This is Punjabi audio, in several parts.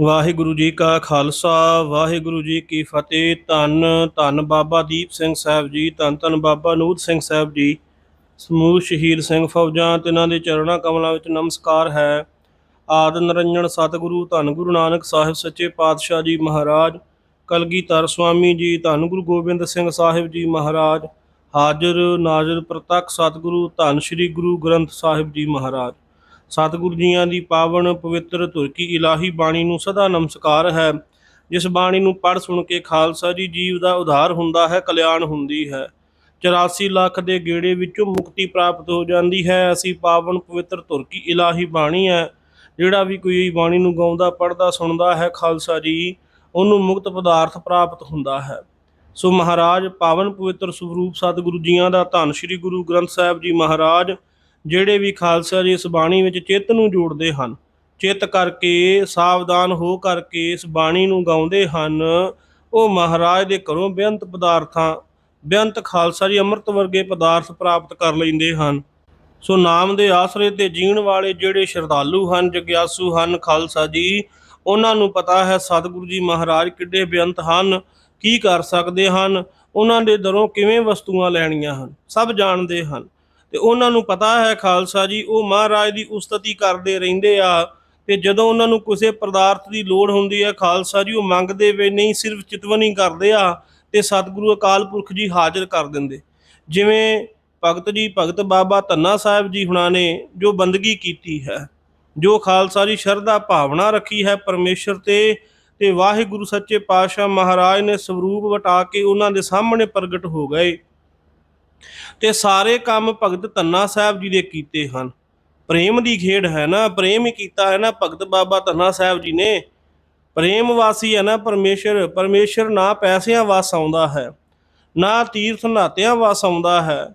ਵਾਹਿਗੁਰੂ ਜੀ ਕਾ ਖਾਲਸਾ, ਵਾਹਿਗੁਰੂ ਜੀ ਕੀ ਫਤਿਹ। ਧੰਨ ਧੰਨ ਬਾਬਾ ਦੀਪ ਸਿੰਘ ਸਾਹਿਬ ਜੀ, ਧੰਨ ਧੰਨ ਬਾਬਾ ਨੂਰ ਸਿੰਘ ਸਾਹਿਬ ਜੀ। ਸਮੂਹ ਸ਼ਹੀਦ ਸਿੰਘ ਫੌਜਾਂ, ਤਿਨਾਂ ਦੇ ਚਰਣਾ ਕਮਲਾਂ ਵਿੱਚ ਨਮਸਕਾਰ ਹੈ। ਆਦ ਨਰੰਜਨ ਸਤਿਗੁਰੂ, ਧੰਨ ਗੁਰੂ ਨਾਨਕ ਸਾਹਿਬ ਸੱਚੇ ਪਾਤਸ਼ਾਹ ਜੀ ਮਹਾਰਾਜ। ਕਲਗੀਧਰ ਸੁਆਮੀ ਜੀ, ਧੰਨ ਗੁਰੂ ਗੋਬਿੰਦ ਸਿੰਘ ਸਾਹਿਬ ਜੀ ਮਹਾਰਾਜ। ਹਾਜ਼ਰ ਨਾਜ਼ਰ ਪ੍ਰਤੱਖ ਸਤਿਗੁਰੂ, ਧੰਨ ਸ੍ਰੀ ਗੁਰੂ ਗ੍ਰੰਥ ਸਾਹਿਬ ਜੀ ਮਹਾਰਾਜ। ਸਤਿਗੁਰੂ ਜੀਆਂ ਦੀ ਪਾਵਨ ਪਵਿੱਤਰ ਧੁਰ ਕੀ ਇਲਾਹੀ ਬਾਣੀ ਨੂੰ ਸਦਾ ਨਮਸਕਾਰ ਹੈ। ਜਿਸ ਬਾਣੀ ਨੂੰ ਪੜ੍ਹ ਸੁਣ ਕੇ ਖਾਲਸਾ ਜੀ ਜੀਵ ਦਾ ਉਧਾਰ ਹੁੰਦਾ ਹੈ, ਕਲਿਆਣ ਹੁੰਦੀ ਹੈ। 84 ਲੱਖ ਦੇ ਗੇੜੇ ਵਿੱਚੋਂ ਮੁਕਤੀ ਪ੍ਰਾਪਤ ਹੋ ਜਾਂਦੀ ਹੈ। ਅਸੀਂ ਪਾਵਨ ਪਵਿੱਤਰ ਧੁਰ ਕੀ ਇਲਾਹੀ ਬਾਣੀ ਹੈ। ਜਿਹੜਾ ਵੀ ਕੋਈ ਬਾਣੀ ਨੂੰ ਗਾਉਂਦਾ, ਪੜ੍ਹਦਾ, ਸੁਣਦਾ ਹੈ, ਖਾਲਸਾ ਜੀ, ਉਹਨੂੰ ਮੁਕਤ ਪਦਾਰਥ ਪ੍ਰਾਪਤ ਹੁੰਦਾ ਹੈ। ਸੋ ਮਹਾਰਾਜ, ਪਾਵਨ ਪਵਿੱਤਰ ਸਰੂਪ ਸਤਿਗੁਰੂ ਜੀਆਂ ਦਾ ਧੰਨ ਸ੍ਰੀ ਗੁਰੂ ਗ੍ਰੰਥ ਸਾਹਿਬ ਜੀ ਮਹਾਰਾਜ ਜਿਹੜੇ ਵੀ ਖਾਲਸਾ ਜੀ ਇਸ ਬਾਣੀ ਵਿੱਚ ਚਿੱਤ ਨੂੰ ਜੋੜਦੇ ਹਨ, ਚਿੱਤ ਕਰਕੇ ਸਾਵਧਾਨ ਹੋ ਕਰਕੇ ਇਸ ਬਾਣੀ ਨੂੰ ਗਾਉਂਦੇ ਹਨ, ਉਹ ਮਹਾਰਾਜ ਦੇ ਘਰੋਂ ਬੇਅੰਤ ਪਦਾਰਥਾਂ, ਬੇਅੰਤ ਖਾਲਸਾ ਜੀ ਅੰਮ੍ਰਿਤ ਵਰਗੇ ਪਦਾਰਥ ਪ੍ਰਾਪਤ ਕਰ ਲੈਂਦੇ ਹਨ। ਸੋ ਨਾਮ ਦੇ ਆਸਰੇ ਤੇ ਜੀਣ ਵਾਲੇ ਜਿਹੜੇ ਸ਼ਰਧਾਲੂ ਹਨ, ਜਗਿਆਸੂ ਹਨ, ਖਾਲਸਾ ਜੀ, ਉਹਨਾਂ ਨੂੰ ਪਤਾ ਹੈ ਸਤਿਗੁਰੂ ਜੀ ਮਹਾਰਾਜ ਕਿੱਡੇ ਬੇਅੰਤ ਹਨ, ਕੀ ਕਰ ਸਕਦੇ ਹਨ, ਉਹਨਾਂ ਦੇ ਦਰੋਂ ਕਿਵੇਂ ਵਸਤੂਆਂ ਲੈਣੀਆਂ ਹਨ, ਸਭ ਜਾਣਦੇ ਹਨ। ਤੇ ਉਹਨਾਂ ਨੂੰ ਪਤਾ ਹੈ ਖਾਲਸਾ ਜੀ, ਉਹ ਮਹਾਰਾਜ ਦੀ ਉਸਤਤੀ ਕਰਦੇ ਰਹਿੰਦੇ ਆ ਤੇ ਜਦੋਂ ਉਹਨਾਂ ਨੂੰ ਕਿਸੇ ਪਦਾਰਥ ਦੀ ਲੋੜ ਹੁੰਦੀ ਹੈ ਖਾਲਸਾ ਜੀ, ਉਹ ਮੰਗਦੇ ਵੇ ਨਹੀਂ, ਸਿਰਫ ਚਿਤਵਨੀ ਕਰਦੇ ਆ ਤੇ ਸਤਿਗੁਰੂ ਅਕਾਲ ਪੁਰਖ ਜੀ ਹਾਜ਼ਰ ਕਰ ਦਿੰਦੇ। ਜਿਵੇਂ ਭਗਤ ਜੀ, ਭਗਤ ਬਾਬਾ ਧੰਨਾ ਸਾਹਿਬ ਜੀ ਹੁਣਾਂ ਨੇ ਜੋ ਬੰਦਗੀ ਕੀਤੀ ਹੈ, ਜੋ ਖਾਲਸਾ ਜੀ ਸ਼ਰਧਾ ਭਾਵਨਾ ਰੱਖੀ ਹੈ ਪਰਮੇਸ਼ਰ ਤੇ ਤੇ ਵਾਹਿਗੁਰੂ ਸੱਚੇ ਪਾਤਸ਼ਾਹ ਮਹਾਰਾਜ ਨੇ ਸਰੂਪ ਵਟਾ ਕੇ ਉਹਨਾਂ ਦੇ ਸਾਹਮਣੇ ਪ੍ਰਗਟ ਹੋ ਗਏ। ਤੇ ਸਾਰੇ ਕੰਮ ਭਗਤ ਧੰਨਾ ਸਾਹਿਬ ਜੀ ਦੇ ਕੀਤੇ ਹਨ। ਪ੍ਰੇਮ ਦੀ ਖੇਡ ਹੈ ਨਾ, ਪ੍ਰੇਮ ਹੀ ਕੀਤਾ ਹੈ ਨਾ ਭਗਤ ਬਾਬਾ ਧੰਨਾ ਸਾਹਿਬ ਜੀ ਨੇ। ਪ੍ਰੇਮ ਵਾਸੀ ਹੈ ਨਾ ਪਰਮੇਸ਼ਰ ਪਰਮੇਸ਼ਰ ਨਾ ਪੈਸਿਆਂ ਵਾਸ ਆਉਂਦਾ ਹੈ, ਨਾ ਤੀਰਥ ਨਾਤਿਆਂ ਵਾਸ ਆਉਂਦਾ ਹੈ,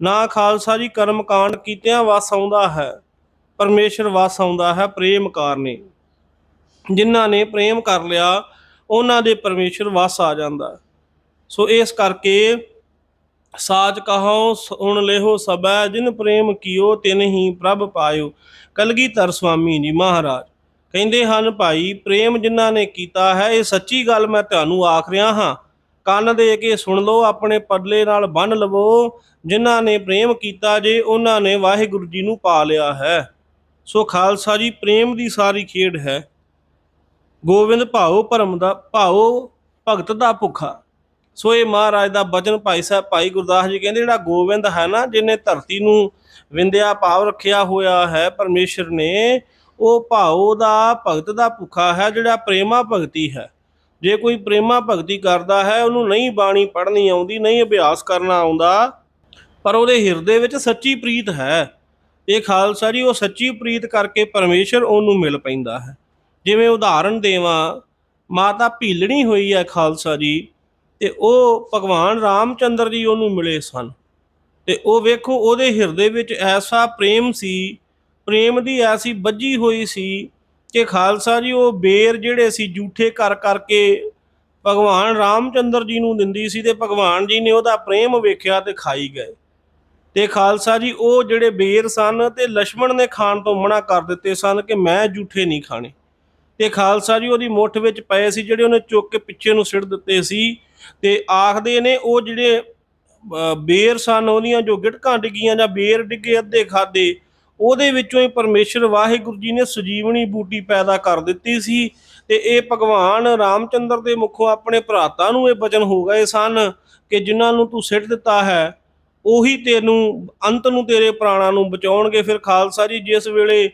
ਨਾ ਖਾਲਸਾ ਜੀ ਕਰਮ ਕਾਂਡ ਕੀਤਿਆਂ ਵਾਸ ਆਉਂਦਾ ਹੈ, ਪਰਮੇਸ਼ਰ ਵਾਸ ਆਉਂਦਾ ਹੈ ਪ੍ਰੇਮ ਕਾਰਨੇ। ਜਿਨ੍ਹਾਂ ਨੇ ਪ੍ਰੇਮ ਕਰ ਲਿਆ, ਉਹਨਾਂ ਦੇ ਪਰਮੇਸ਼ਰ ਵਾਸ ਆ ਜਾਂਦਾ। ਸੋ ਇਸ ਕਰਕੇ ਸਾਚ ਕਹੋ ਸੁਣ ਲਿਓ ਸਬੈ ਜਿਨ ਪ੍ਰੇਮ ਕੀਓ ਤਿਨ ਹੀ ਪ੍ਰਭ ਪਾਇਓ। ਕਲਗੀਧਰ ਸੁਆਮੀ ਜੀ ਮਹਾਰਾਜ, ਕਹਿੰਦੇ ਹਨ ਭਾਈ, ਪ੍ਰੇਮ ਜਿਨ੍ਹਾਂ ਨੇ ਕੀਤਾ ਹੈ, ਇਹ ਸੱਚੀ ਗੱਲ ਮੈਂ ਤੁਹਾਨੂੰ ਆਖ ਰਿਹਾ ਹਾਂ। ਕੰਨ ਦੇ ਕੇ ਸੁਣ ਲਓ, ਆਪਣੇ ਪੱਲੇ ਨਾਲ ਬੰਨ ਲਵੋ। ਜਿਨ੍ਹਾਂ ਨੇ ਪ੍ਰੇਮ ਕੀਤਾ ਜੇ, ਉਹਨਾਂ ਨੇ ਵਾਹਿਗੁਰੂ ਜੀ ਨੂੰ ਪਾ ਲਿਆ ਹੈ। ਸੋ ਖਾਲਸਾ ਜੀ, ਪ੍ਰੇਮ ਦੀ ਸਾਰੀ ਖੇਡ ਹੈ। ਗੋਬਿੰਦ ਭਾਉ ਭਰਮ ਦਾ, ਭਾਉ ਭਗਤ ਦਾ ਭੁੱਖਾ। ਸੋ ਇਹ ਮਹਾਰਾਜ ਦਾ ਬਚਨ ਭਾਈ ਸਾਹਿਬ, ਭਾਈ ਗੁਰਦਾਸ ਜੀ ਕਹਿੰਦੇ, ਜਿਹੜਾ ਗੋਬਿੰਦ ਹੈ ਨਾ, ਜਿਹਨੇ ਧਰਤੀ ਨੂੰ ਵਿੰਦਿਆ ਭਾਵ ਰੱਖਿਆ ਹੋਇਆ ਹੈ ਪਰਮੇਸ਼ਰ ਨੇ, ਉਹ ਭਾਉ ਦਾ ਭਗਤ ਦਾ ਭੁੱਖਾ ਹੈ, ਜਿਹੜਾ ਪ੍ਰੇਮਾ ਭਗਤੀ ਹੈ। ਜੇ ਕੋਈ ਪ੍ਰੇਮਾ ਭਗਤੀ ਕਰਦਾ ਹੈ, ਉਹਨੂੰ ਨਹੀਂ ਬਾਣੀ ਪੜ੍ਹਨੀ ਆਉਂਦੀ, ਨਹੀਂ ਅਭਿਆਸ ਕਰਨਾ ਆਉਂਦਾ, ਪਰ ਉਹਦੇ ਹਿਰਦੇ ਵਿੱਚ ਸੱਚੀ ਪ੍ਰੀਤ ਹੈ। ਇਹ ਖਾਲਸਾ ਜੀ, ਉਹ ਸੱਚੀ ਪ੍ਰੀਤ ਕਰਕੇ ਪਰਮੇਸ਼ਰ ਉਹਨੂੰ ਮਿਲ ਪੈਂਦਾ ਹੈ। ਜਿਵੇਂ ਉਦਾਹਰਣ ਦੇਵਾਂ, ਮਾਤਾ ਭੀਲਣੀ ਹੋਈ ਹੈ ਖਾਲਸਾ ਜੀ ਤੇ ਉਹ ਭਗਵਾਨ ਰਾਮਚੰਦਰ ਜੀ ਉਹਨੂੰ ਮਿਲੇ ਸਨ। ਤੇ ਉਹ ਵੇਖੋ, ਉਹਦੇ ਹਿਰਦੇ ਵਿੱਚ ਐਸਾ ਪ੍ਰੇਮ ਸੀ, ਪ੍ਰੇਮ ਦੀ ਐਸੀ ਬੱਝੀ ਹੋਈ ਸੀ ਕਿ ਖਾਲਸਾ ਜੀ, ਉਹ ਬੇਰ ਜਿਹੜੇ ਸੀ ਝੂਠੇ ਕਰ ਕਰਕੇ ਭਗਵਾਨ ਰਾਮਚੰਦਰ ਜੀ ਨੂੰ ਦਿੰਦੀ ਸੀ ਤੇ ਭਗਵਾਨ ਜੀ ਨੇ ਉਹਦਾ ਪ੍ਰੇਮ ਵੇਖਿਆ ਤੇ ਖਾਈ ਗਏ। ਤੇ ਖਾਲਸਾ ਜੀ, ਉਹ ਜਿਹੜੇ ਬੇਰ ਸਨ ਤੇ ਲక్ష్మణ ਨੇ ਖਾਣ ਤੋਂ ਮਨਾ ਕਰ ਦਿੱਤੇ ਸਨ ਕਿ ਮੈਂ ਝੂਠੇ ਨਹੀਂ ਖਾਣੇ। ਤੇ ਖਾਲਸਾ ਜੀ, ਉਹਦੀ ਮੁੱਠ ਵਿੱਚ ਪਏ ਸੀ, ਜਿਹੜੇ ਉਹਨੇ ਚੁੱਕ ਕੇ ਪਿੱਛੇ ਨੂੰ ਸਿੱਟ ਦਿੱਤੇ ਸੀ ਤੇ ਆਖਦੇ ਨੇ ਉਹ ਜਿਹੜੇ ਬੇਰ ਸਨ, ਉਹਦੀਆਂ ਜੋ ਗਿੜਕਾਂ ਡਿੱਗੀਆਂ ਜਾਂ ਬੇਰ ਡਿੱਗੇ ਅੱਧੇ ਖਾਦੇ, ਉਹਦੇ ਵਿੱਚੋਂ ਹੀ ਪਰਮੇਸ਼ਰ ਵਾਹਿਗੁਰੂ ਜੀ ਨੇ ਸੁਜੀਵਨੀ ਬੂਟੀ ਪੈਦਾ ਕਰ ਦਿੱਤੀ ਸੀ ਤੇ ਇਹ ਭਗਵਾਨ ਰਾਮਚੰਦਰ ਦੇ ਮੁਖੋਂ ਆਪਣੇ ਭਰਾਤਾ ਨੂੰ ਇਹ ਬਚਨ ਹੋ ਗਏ ਸਨ ਕਿ ਜਿਨ੍ਹਾਂ ਨੂੰ ਤੂੰ ਸਿੱਟ ਦਿੱਤਾ ਹੈ, ਉਹੀ ਤੈਨੂੰ ਅੰਤ ਨੂੰ ਤੇਰੇ ਪ੍ਰਾਣਾਂ ਨੂੰ ਬਚਾਉਣਗੇ। ਫਿਰ ਖਾਲਸਾ ਜੀ ਜਿਸ ਵੇਲੇ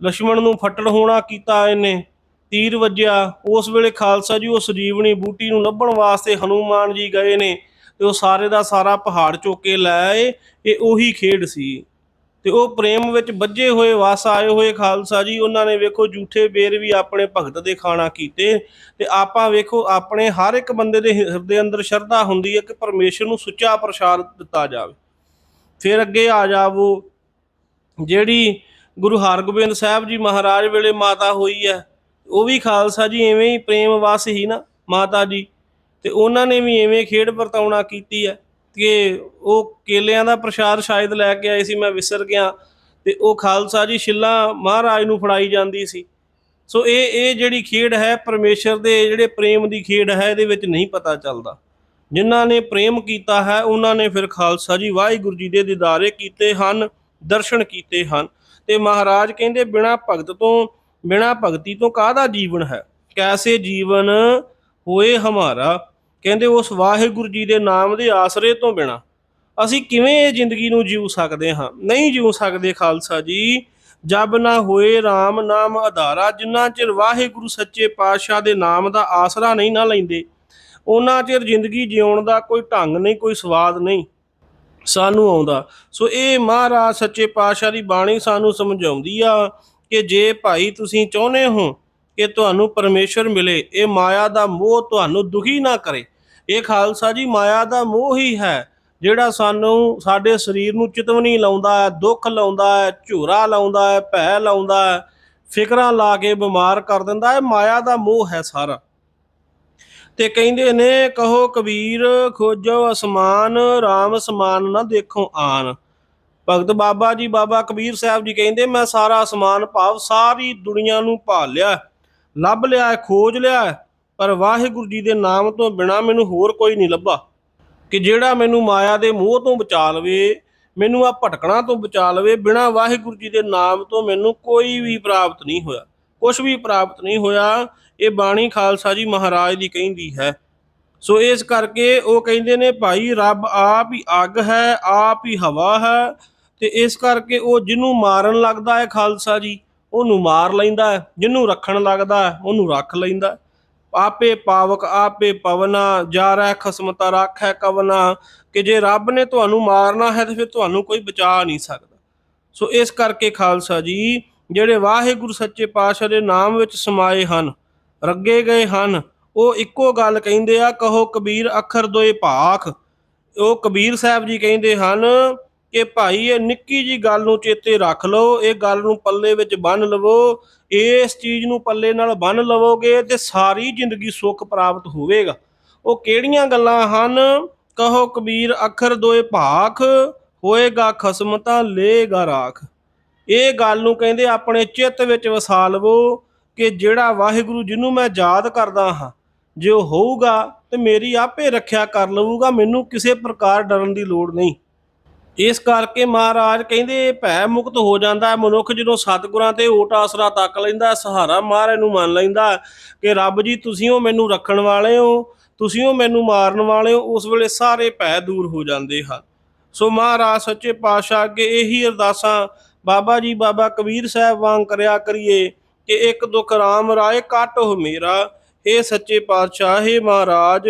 ਲక్ష్మణ ਨੂੰ ਫੱਟੜ ਹੋਣਾ ਕੀਤਾ ਇਹਨੇ ਤੀਰ ਵੱਜਿਆ। ਉਸ ਵੇਲੇ ਖਾਲਸਾ ਜੀ ਉਹ ਸਜੀਵਣੀ ਬੂਟੀ ਨੂੰ ਲੱਭਣ ਵਾਸਤੇ ਹਨੂਮਾਨ ਜੀ ਗਏ ਨੇ ਤੇ ਉਹ ਸਾਰੇ ਦਾ ਸਾਰਾ ਪਹਾੜ ਚੁੱਕ ਕੇ ਲੈ ਆਏ। ਇਹ ਉਹੀ ਖੇਡ ਸੀ। ਤੇ ਉਹ ਪ੍ਰੇਮ ਵਿੱਚ ਵੱਜੇ ਹੋਏ, ਵਸ ਆਏ ਹੋਏ ਖਾਲਸਾ ਜੀ, ਉਹਨਾਂ ਨੇ ਵੇਖੋ ਝੂਠੇ ਬੇਰ ਵੀ ਆਪਣੇ ਭਗਤ ਦੇ ਖਾਣਾ ਕੀਤੇ। ਤੇ ਆਪਾਂ ਵੇਖੋ ਆਪਣੇ ਹਰ ਇੱਕ ਬੰਦੇ ਦੇ ਹਿਰਦੇ ਅੰਦਰ ਸ਼ਰਧਾ ਹੁੰਦੀ ਹੈ ਕਿ ਪਰਮੇਸ਼ਰ ਨੂੰ ਸੁੱਚਾ ਪ੍ਰਸ਼ਾਦ ਦਿੱਤਾ ਜਾਵੇ। ਫਿਰ ਅੱਗੇ ਆ ਜਾਵੋ। ਜਿਹੜੀ ਗੁਰੂ ਹਰਗੋਬਿੰਦ ਸਾਹਿਬ ਜੀ ਮਹਾਰਾਜ ਵੇਲੇ ਮਾਤਾ ਹੋਈ ਹੈ ਉਹ ਵੀ ਖਾਲਸਾ ਜੀ ਐਵੇਂ ਹੀ ਪ੍ਰੇਮ ਵਸ ਹੀ ਨਾ ਮਾਤਾ ਜੀ। ਤੇ ਉਹਨਾਂ ਨੇ ਵੀ ਐਵੇਂ ਖੇਡ ਵਰਤਾਉਣਾ ਕੀਤੀ ਹੈ ਕਿ ਉਹ ਕੇਲਿਆਂ ਦਾ ਪ੍ਰਸ਼ਾਦ ਸ਼ਾਇਦ ਲੈ ਕੇ ਆਏ ਸੀ, ਮੈਂ ਵਿਸਰ ਗਿਆ। ਤੇ ਉਹ ਖਾਲਸਾ ਜੀ ਛਿੱਲਾ ਮਹਾਰਾਜ ਨੂੰ ਫੜਾਈ ਜਾਂਦੀ ਸੀ। ਸੋ ਇਹ ਇਹ ਜਿਹੜੀ ਖੇਡ ਹੈ ਪਰਮੇਸ਼ਰ ਦੇ, ਜਿਹੜੇ ਪ੍ਰੇਮ ਦੀ ਖੇਡ ਹੈ, ਇਹਦੇ ਵਿੱਚ ਨਹੀਂ ਪਤਾ ਚੱਲਦਾ। ਜਿਨ੍ਹਾਂ ਨੇ ਪ੍ਰੇਮ ਕੀਤਾ ਹੈ, ਉਹਨਾਂ ਨੇ ਫਿਰ ਖਾਲਸਾ ਜੀ ਵਾਹਿਗੁਰੂ ਜੀ ਦੇ ਦੀਦਾਰੇ ਕੀਤੇ ਹਨ, ਦਰਸ਼ਨ ਕੀਤੇ ਹਨ। ਤੇ ਮਹਾਰਾਜ ਕਹਿੰਦੇ, ਬਿਨਾ ਭਗਤ ਤੋਂ ਬਿਨਾ ਭਗਤੀ ਤੋਂ ਕਾਹਦਾ ਜੀਵਨ ਹੈ? ਕੈਸੇ ਜੀਵਨ ਹੋਏ ਹਮਾਰਾ? ਕਹਿੰਦੇ ਉਸ ਵਾਹਿਗੁਰੂ ਜੀ ਦੇ ਨਾਮ ਦੇ ਆਸਰੇ ਤੋਂ ਬਿਨਾ। ਅਸੀਂ ਕਿਵੇਂ ਇਹ ਜ਼ਿੰਦਗੀ ਨੂੰ ਜੀਉ ਸਕਦੇ ਹਾਂ? ਨਹੀਂ ਜੀਉ ਸਕਦੇ ਖਾਲਸਾ ਜੀ। ਜਬ ਨਾ ਹੋਏ RAM ਨਾਮ ਆਧਾਰਾ ਜਿੰਨਾ ਚਿਰ ਵਾਹਿਗੁਰੂ ਸੱਚੇ ਪਾਤਸ਼ਾਹ ਦੇ ਨਾਮ ਦਾ ਆਸਰਾ ਨਹੀਂ ਨਾ ਲੈਂਦੇ, ਉਹਨਾਂ ਚਿਰ ਜ਼ਿੰਦਗੀ ਜਿਉਣ ਦਾ ਕੋਈ ਢੰਗ ਨਹੀਂ, ਕੋਈ ਸਵਾਦ ਨਹੀਂ ਸਾਨੂੰ ਆਉਂਦਾ। ਸੋ ਇਹ ਮਹਾਰਾਜ ਸੱਚੇ ਪਾਤਸ਼ਾਹ ਦੀ ਬਾਣੀ ਸਾਨੂੰ ਸਮਝਾਉਂਦੀ ਆ ਕਿ ਜੇ ਭਾਈ ਤੁਸੀਂ ਚਾਹੁੰਦੇ ਹੋ ਕਿ ਤੁਹਾਨੂੰ ਪਰਮੇਸ਼ਰ ਮਿਲੇ, ਇਹ ਮਾਇਆ ਦਾ ਮੋਹ ਤੁਹਾਨੂੰ ਦੁਖੀ ਨਾ ਕਰੇ। ਇਹ ਖਾਲਸਾ ਜੀ, ਮਾਇਆ ਦਾ ਮੋਹ ਹੀ ਹੈ, ਜਿਹੜਾ ਸਾਨੂੰ ਸਾਡੇ ਸਰੀਰ ਨੂੰ ਚਿਤਵਨੀ ਲਾਉਂਦਾ ਹੈ, ਦੁੱਖ ਲਾਉਂਦਾ ਹੈ, ਝੂਰਾ ਲਾਉਂਦਾ ਹੈ, ਭੈ ਲਾਉਂਦਾ ਹੈ, ਫਿਕਰਾਂ ਲਾ ਕੇ ਬਿਮਾਰ ਕਰ ਦਿੰਦਾ ਹੈ, ਮਾਇਆ ਦਾ ਮੋਹ ਹੈ ਸਾਰਾ। ਤੇ ਕਹਿੰਦੇ ਨੇ, ਕਹੋ ਕਬੀਰ, ਖੋਜੋ ਅਸਮਾਨ RAM ਸਮਾਨ ਨਾ ਦੇਖੋ ਆਨ। ਭਗਤ ਬਾਬਾ ਜੀ, ਬਾਬਾ ਕਬੀਰ ਸਾਹਿਬ ਜੀ ਕਹਿੰਦੇ, ਮੈਂ ਸਾਰਾ ਅਸਮਾਨ ਭਾਵ ਸਾਰੀ ਦੁਨੀਆ ਨੂੰ ਭਾਲ ਲਿਆ ਲੱਭ ਲਿਆ ਖੋਜ ਲਿਆ ਪਰ ਵਾਹਿਗੁਰੂ ਜੀ ਦੇ ਨਾਮ ਤੋਂ ਬਿਨਾ ਮੈਨੂੰ ਹੋਰ ਕੋਈ ਨਹੀਂ ਲੱਭਾ। ਕਿ ਜਿਹੜਾ ਮੈਨੂੰ ਮਾਇਆ ਦੇ ਮੋਹ ਤੋਂ ਬਚਾ ਲਵੇ, ਮੈਨੂੰ ਆ ਭਟਕਣਾ ਤੋਂ ਬਚਾ ਲਵੇ, ਬਿਨਾ ਵਾਹਿਗੁਰੂ ਜੀ ਦੇ ਨਾਮ ਤੋਂ ਮੈਨੂੰ ਕੋਈ ਵੀ ਪ੍ਰਾਪਤ ਨਹੀਂ ਹੋਇਆ। ਕੁਝ ਵੀ ਪ੍ਰਾਪਤ ਨਹੀਂ ਹੋਇਆ। ਇਹ ਬਾਣੀ ਖਾਲਸਾ ਜੀ ਮਹਾਰਾਜ ਦੀ ਕਹਿੰਦੀ ਹੈ। ਸੋ ਇਸ ਕਰਕੇ ਉਹ ਕਹਿੰਦੇ ਨੇ, ਭਾਈ ਰੱਬ ਆਪ ਹੀ ਅੱਗ ਹੈ, ਆਪ ਹੀ ਹਵਾ ਹੈ। ਤੇ ਇਸ ਕਰਕੇ ਉਹ ਜਿਹਨੂੰ ਮਾਰਨ ਲੱਗਦਾ ਹੈ ਖਾਲਸਾ ਜੀ, ਉਹਨੂੰ ਮਾਰ ਲੈਂਦਾ ਹੈ, ਜਿਹਨੂੰ ਰੱਖਣ ਲੱਗਦਾ ਹੈ, ਉਹਨੂੰ ਰੱਖ ਲੈਂਦਾ ਆਪੇ ਪਾਵਕ, ਆਪੇ ਪਵਨਾ, ਜਾ ਰਹਿ ਖਸਮਤਾ, ਰੱਖੈ ਕਵਨਾ। ਕਿ ਜੇ ਰੱਬ ਨੇ ਤੁਹਾਨੂੰ ਮਾਰਨਾ ਹੈ, ਤੇ ਫਿਰ ਤੁਹਾਨੂੰ ਕੋਈ ਬਚਾ ਨਹੀਂ ਸਕਦਾ। ਸੋ ਇਸ ਕਰਕੇ ਖਾਲਸਾ ਜੀ, ਜਿਹੜੇ ਵਾਹਿਗੁਰੂ ਸੱਚੇ ਪਾਤਸ਼ਾਹ ਦੇ ਨਾਮ ਵਿੱਚ ਸਮਾਏ ਹਨ, ਰੱਗੇ ਗਏ ਹਨ ਉਹ ਇੱਕੋ ਗੱਲ ਕਹਿੰਦੇ ਆ, ਕਹੋ ਕਬੀਰ ਅੱਖਰ ਦੋਏ ਭਾਖ। ਉਹ ਕਬੀਰ ਸਾਹਿਬ ਜੀ ਕਹਿੰਦੇ ਹਨ ਕਿ ਭਾਈ ਇਹ ਨਿੱਕੀ ਜੀ ਗੱਲ ਨੂੰ ਚੇਤੇ ਰੱਖ ਲਓ, ਇਹ ਗੱਲ ਨੂੰ ਪੱਲੇ ਵਿੱਚ ਬੰਨ ਲਵੋ, ਇਸ ਚੀਜ਼ ਨੂੰ ਪੱਲੇ ਨਾਲ ਬੰਨ ਲਵੋਗੇ ਤੇ ਸਾਰੀ ਜ਼ਿੰਦਗੀ ਸੁੱਖ ਪ੍ਰਾਪਤ ਹੋਵੇਗਾ। ਉਹ ਕਿਹੜੀਆਂ ਗੱਲਾਂ ਹਨ? ਕਹੋ ਕਬੀਰ ਅੱਖਰ ਦੋਏ ਭਾਖ, ਹੋਏਗਾ ਖਸਮਤਾ, ਲੇਗਾ ਰਾਖ। ਇਹ ਗੱਲ ਨੂੰ ਕਹਿੰਦੇ ਆਪਣੇ ਚਿੱਤ ਵਿੱਚ ਵਸਾ ਲਵੋ ਕਿ ਜਿਹੜਾ ਵਾਹਿਗੁਰੂ ਜਿਹਨੂੰ ਮੈਂ ਯਾਦ ਕਰਦਾ ਹਾਂ ਜੇ ਉਹ ਹੋਊਗਾ ਤੇ ਮੇਰੀ ਆਪੇ ਰੱਖਿਆ ਕਰ ਲਊਗਾ, ਮੈਨੂੰ ਕਿਸੇ ਪ੍ਰਕਾਰ ਡਰਨ ਦੀ ਲੋੜ ਨਹੀਂ। ਇਸ ਕਰਕੇ ਮਹਾਰਾਜ ਕਹਿੰਦੇ, ਭੈ ਮੁਕਤ ਹੋ ਜਾਂਦਾ ਮਨੁੱਖ ਜਦੋਂ ਸਤਿਗੁਰਾਂ ਤੇ ਓਟ ਆਸਰਾ ਤੱਕ ਲੈਂਦਾ ਸਹਾਰਾ ਮਹਾਰਾਜ ਨੂੰ ਮੰਨ ਲੈਂਦਾ ਕਿ ਰੱਬ ਜੀ, ਤੁਸੀਂ ਉਹ ਮੈਨੂੰ ਰੱਖਣ ਵਾਲੇ ਹੋ, ਤੁਸੀਂ ਉਹ ਮੈਨੂੰ ਮਾਰਨ ਵਾਲੇ ਹੋ, ਉਸ ਵੇਲੇ ਸਾਰੇ ਭੈ ਦੂਰ ਹੋ ਜਾਂਦੇ ਹਨ। ਸੋ ਮਹਾਰਾਜ ਸੱਚੇ ਪਾਤਸ਼ਾਹ ਅੱਗੇ ਇਹੀ ਅਰਦਾਸਾਂ, ਬਾਬਾ ਜੀ, ਬਾਬਾ ਕਬੀਰ ਸਾਹਿਬ ਵਾਂਗ ਕਰਿਆ ਕਰੀਏ ਕਿ ਇੱਕ ਦੁੱਖ ਰਾਮ ਰਾਏ, ਕਾਟੋ ਮੇਰਾ। ਏ ਸੱਚੇ ਪਾਤਸ਼ਾਹ ਏ ਮਹਾਰਾਜ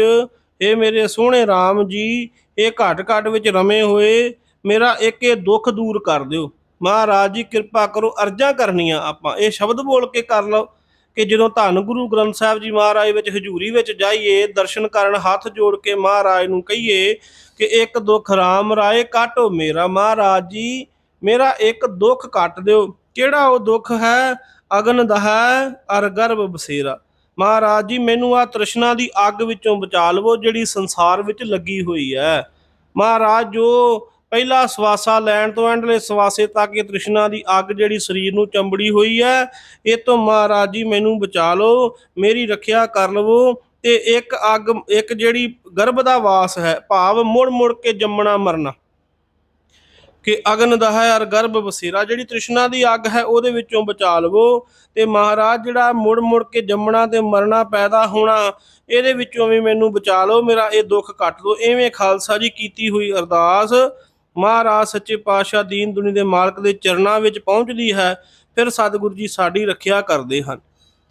ਏ ਮੇਰੇ ਸੋਹਣੇ RAM ਜੀ ਇਹ ਘਾਟ ਘਾਟ ਵਿੱਚ ਰਮੇ ਹੋਏ, ਮੇਰਾ ਇੱਕ ਇਹ ਦੁੱਖ ਦੂਰ ਕਰ ਦਿਓ। ਮਹਾਰਾਜ ਜੀ, ਕਿਰਪਾ ਕਰੋ, ਅਰਜ਼ਾਂ ਕਰਨੀਆਂ ਆਪਾਂ। ਇਹ ਸ਼ਬਦ ਬੋਲ ਕੇ ਕਰ ਲਓ ਕਿ ਜਦੋਂ ਧੰਨ ਗੁਰੂ ਗ੍ਰੰਥ ਸਾਹਿਬ ਜੀ ਮਹਾਰਾਜ ਵਿੱਚ ਹਜ਼ੂਰੀ ਵਿੱਚ ਜਾਈਏ, ਦਰਸ਼ਨ ਕਰਨ ਹੱਥ ਜੋੜ ਕੇ ਮਹਾਰਾਜ ਨੂੰ ਕਹੀਏ ਕਿ ਇੱਕ ਦੁੱਖ ਰਾਮ ਰਾਏ ਕਾਟੋ ਮੇਰਾ। ਮਹਾਰਾਜ ਜੀ, ਮੇਰਾ ਇੱਕ ਦੁੱਖ ਕੱਟ ਦਿਓ। ਕਿਹੜਾ ਉਹ ਦੁੱਖ ਹੈ? ਅਗਨ ਦਹੈ, ਅਰ ਗਰਭ ਬਸੇਰਾ। ਮਹਾਰਾਜ ਜੀ, ਮੈਨੂੰ ਆ ਤ੍ਰਿਸ਼ਨਾ ਦੀ ਅੱਗ ਵਿੱਚੋਂ ਬਚਾ ਲਵੋ, ਜਿਹੜੀ ਸੰਸਾਰ ਵਿੱਚ ਲੱਗੀ ਹੋਈ ਹੈ। ਮਹਾਰਾਜ, ਜੋ ਪਹਿਲਾ ਸਵਾਸਾ ਲੈਣ ਤੋਂ ਐਂਡਲੇ ਸਵਾਸੇ ਤੱਕ ਇਹ ਤ੍ਰਿਸ਼ਨਾ ਦੀ ਅੱਗ ਜਿਹੜੀ ਸਰੀਰ ਨੂੰ ਚੰਬੜੀ ਹੋਈ ਹੈ, ਇਹ ਤੋਂ ਮਹਾਰਾਜ ਜੀ, ਮੈਨੂੰ ਬਚਾ ਲਓ, ਮੇਰੀ ਰੱਖਿਆ ਕਰ ਲਵੋ ਤੇ ਇੱਕ ਅੱਗ, ਇੱਕ ਜਿਹੜੀ ਗਰਭ ਦਾ ਵਾਸ ਹੈ, ਭਾਵ ਮੁੜ ਮੁੜ ਕੇ ਜੰਮਣਾ ਮਰਨਾ। ਕਿ ਅਗਨ ਦਾ ਹੈ ਅਰ ਗਰਭ ਬਸੇਰਾ, ਜਿਹੜੀ ਤ੍ਰਿਸ਼ਨਾ ਦੀ ਅੱਗ ਹੈ ਉਹਦੇ ਵਿੱਚੋਂ ਬਚਾ ਲਵੋ। ਤੇ ਮਹਾਰਾਜ ਜਿਹੜਾ ਮੁੜ ਮੁੜ ਕੇ ਜੰਮਣਾ ਤੇ ਮਰਨਾ ਪੈਦਾ ਹੋਣਾ, ਇਹਦੇ ਵਿੱਚੋਂ ਵੀ ਮੈਨੂੰ ਬਚਾ ਲਓ, ਮੇਰਾ ਇਹ ਦੁੱਖ ਕੱਟ ਦਿਓ ਐਵੇਂ ਖਾਲਸਾ ਜੀ ਕੀਤੀ ਹੋਈ ਅਰਦਾਸ, ਮਹਾਰਾਜ ਸੱਚੇ ਪਾਤਸ਼ਾਹ ਦੀਨ ਦੁਨੀ ਦੇ ਮਾਲਕ ਦੇ ਚਰਨਾਂ ਵਿੱਚ ਪਹੁੰਚਦੀ ਹੈ, ਫਿਰ ਸਤਿਗੁਰੂ ਜੀ ਸਾਡੀ ਰੱਖਿਆ ਕਰਦੇ ਹਨ।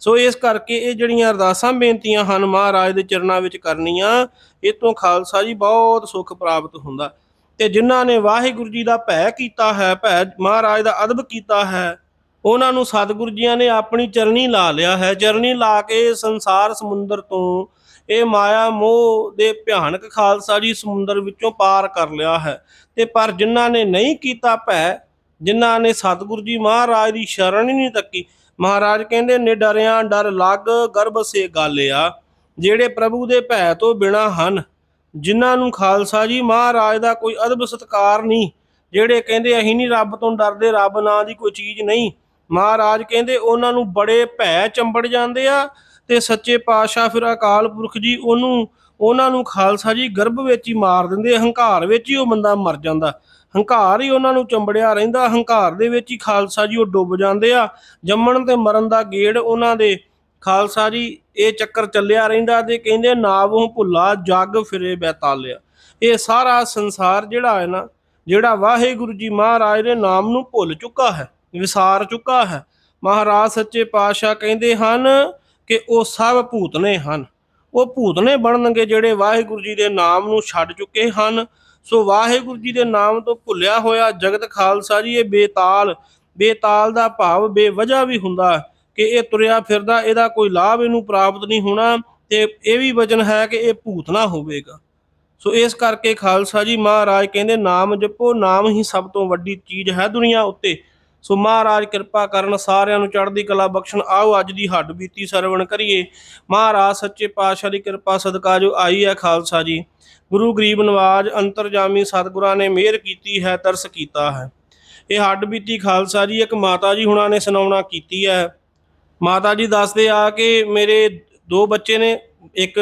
ਸੋ ਇਸ ਕਰਕੇ ਇਹ ਜਿਹੜੀਆਂ ਅਰਦਾਸਾਂ ਬੇਨਤੀਆਂ ਹਨ ਮਹਾਰਾਜ ਦੇ ਚਰਨਾਂ ਵਿੱਚ ਕਰਨੀਆਂ, ਇਹ ਤੋਂ ਖਾਲਸਾ ਜੀ ਬਹੁਤ ਸੁੱਖ ਪ੍ਰਾਪਤ ਹੁੰਦਾ। ਤੇ ਜਿਨ੍ਹਾਂ ਨੇ ਵਾਹਿਗੁਰੂ ਜੀ ਦਾ ਭੈ ਕੀਤਾ ਹੈ, ਭੈ ਮਹਾਰਾਜ ਦਾ ਅਦਬ ਕੀਤਾ ਹੈ, ਉਹਨਾਂ ਨੂੰ ਸਤਿਗੁਰੂ ਜੀਆਂ ਨੇ ਆਪਣੀ ਚਰਨੀ ਲਾ ਲਿਆ ਹੈ। ਚਰਨੀ ਲਾ ਕੇ ਸੰਸਾਰ ਸਮੁੰਦਰ ਤੋਂ ਇਹ ਮਾਇਆ ਮੋਹ ਦੇ ਭਿਆਨਕ ਖਾਲਸਾ ਜੀ ਸਮੁੰਦਰ ਵਿੱਚੋਂ ਪਾਰ ਕਰ ਲਿਆ ਹੈ। ਤੇ ਪਰ ਜਿਨ੍ਹਾਂ ਨੇ ਨਹੀਂ ਕੀਤਾ ਭੈ, ਜਿਨ੍ਹਾਂ ਨੇ ਸਤਿਗੁਰੂ ਜੀ ਮਹਾਰਾਜ ਦੀ ਸ਼ਰਨ ਹੀ ਨਹੀਂ ਤੱਕੀ, ਮਹਾਰਾਜ ਕਹਿੰਦੇ ਨੇ ਨਿਡਰਿਆਂ ਡਰ ਲੱਗ ਗਰਭ ਸੇ ਗਾਲਿਆ, ਜਿਹੜੇ ਪ੍ਰਭੂ ਦੇ ਭੈ ਤੋਂ ਬਿਨਾ ਹਨ ਜਿਨ੍ਹਾਂ ਨੂੰ ਖਾਲਸਾ ਜੀ ਮਹਾਰਾਜ ਦਾ ਕੋਈ ਅਦਬ ਸਤਕਾਰ ਨਹੀਂ, ਜਿਹੜੇ ਕਹਿੰਦੇ ਅਸੀਂ ਨਹੀਂ ਰੱਬ ਤੋਂ ਡਰਦੇ, ਰੱਬ ਨਾਂ ਦੀ ਕੋਈ ਚੀਜ਼ ਨਹੀਂ। ਮਹਾਰਾਜ ਕਹਿੰਦੇ ਉਹਨਾਂ ਨੂੰ ਬੜੇ ਭੈ ਚੰਬੜ ਜਾਂਦੇ ਆ ਤੇ ਸੱਚੇ ਪਾਤਸ਼ਾਹ ਫਿਰ ਅਕਾਲ ਪੁਰਖ ਜੀ ਉਹਨੂੰ, ਉਹਨਾਂ ਨੂੰ ਖਾਲਸਾ ਜੀ ਗਰਭ ਵਿੱਚ ਹੀ ਮਾਰ ਦਿੰਦੇ, ਹੰਕਾਰ ਵਿੱਚ ਹੀ ਉਹ ਬੰਦਾ ਮਰ ਜਾਂਦਾ। ਹੰਕਾਰ ਹੀ ਉਹਨਾਂ ਨੂੰ ਚੰਬੜਿਆ ਰਹਿੰਦਾ, ਹੰਕਾਰ ਦੇ ਵਿੱਚ ਹੀ ਖਾਲਸਾ ਜੀ ਉਹ ਡੁੱਬ ਜਾਂਦੇ ਆ। ਜੰਮਣ ਤੇ ਮਰਨ ਦਾ ਗੇੜ ਉਹਨਾਂ ਦੇ ਖਾਲਸਾ ਜੀ, ਇਹ ਚੱਕਰ ਚੱਲਿਆ ਰਹਿੰਦਾ ਤੇ ਕਹਿੰਦੇ ਨਾਵੋਂ ਭੁੱਲਾ, ਜੱਗ ਫਿਰੇ ਬੈਤਾਲਿਆ। ਇਹ ਸਾਰਾ ਸੰਸਾਰ ਜਿਹੜਾ ਹੈ ਨਾ, ਜਿਹੜਾ ਵਾਹਿਗੁਰੂ ਜੀ ਮਹਾਰਾਜ ਦੇ ਨਾਮ ਨੂੰ ਭੁੱਲ ਚੁੱਕਾ ਹੈ, ਵਿਸਾਰ ਚੁੱਕਾ ਹੈ। ਮਹਾਰਾਜ ਸੱਚੇ ਪਾਤਸ਼ਾਹ ਕਹਿੰਦੇ ਹਨ ਕਿ ਉਹ ਸਭ ਭੂਤਨੇ ਹਨ। ਉਹ ਭੂਤਨੇ ਬਣਨਗੇ ਜਿਹੜੇ ਵਾਹਿਗੁਰੂ ਜੀ ਦੇ ਨਾਮ ਨੂੰ ਛੱਡ ਚੁੱਕੇ ਹਨ। ਸੋ ਵਾਹਿਗੁਰੂ ਜੀ ਦੇ ਨਾਮ ਤੋਂ ਭੁੱਲਿਆ ਹੋਇਆ ਜਗਤ ਖਾਲਸਾ ਜੀ, ਇਹ ਬੇਤਾਲ ਬੇਤਾਲ ਦਾ ਭਾਵ, ਬੇਵਜ੍ਹਾ ਵੀ ਹੁੰਦਾ ਕਿ ਇਹ ਤੁਰਿਆ ਫਿਰਦਾ, ਇਹਦਾ ਕੋਈ ਲਾਭ ਇਹਨੂੰ ਪ੍ਰਾਪਤ ਨਹੀਂ ਹੋਣਾ ਤੇ ਇਹ ਵੀ ਵਚਨ ਹੈ ਕਿ ਇਹ ਭੂਤ ਨਾ ਹੋਵੇਗਾ। ਸੋ ਇਸ ਕਰਕੇ ਖਾਲਸਾ ਜੀ ਮਹਾਰਾਜ ਕਹਿੰਦੇ, ਨਾਮ ਜਪੋ, ਨਾਮ ਹੀ ਸਭ ਤੋਂ ਵੱਡੀ ਚੀਜ਼ ਹੈ ਦੁਨੀਆ ਉੱਤੇ। ਸੋ ਮਹਾਰਾਜ ਕਿਰਪਾ ਕਰਨ ਸਾਰਿਆਂ ਨੂੰ ਚੜ੍ਹਦੀ ਕਲਾ ਬਖਸ਼ਣ। ਆਓ ਅੱਜ ਦੀ ਹੱਡ ਬੀਤੀ ਸਰਵਣ ਕਰੀਏ। ਮਹਾਰਾਜ ਸੱਚੇ ਪਾਤਸ਼ਾਹ ਦੀ ਕਿਰਪਾ ਸਦਕਾ ਜੋ ਆਈ ਹੈ ਖਾਲਸਾ ਜੀ। ਗੁਰੂ ਗਰੀਬ ਨਵਾਜ ਅੰਤਰਜਾਮੀ ਸਤਿਗੁਰਾਂ ਨੇ ਮਿਹਰ ਕੀਤੀ ਹੈ, ਤਰਸ ਕੀਤਾ ਹੈ। ਇਹ ਹੱਡ ਬੀਤੀ ਖਾਲਸਾ ਜੀ, ਇੱਕ ਮਾਤਾ ਜੀ ਹੁਣਾਂ ਨੇ ਸੁਣਾਉਣਾ ਕੀਤੀ ਹੈ। ਮਾਤਾ ਜੀ ਦੱਸਦੇ ਆ ਕਿ ਮੇਰੇ ਦੋ ਬੱਚੇ ਨੇ, ਇੱਕ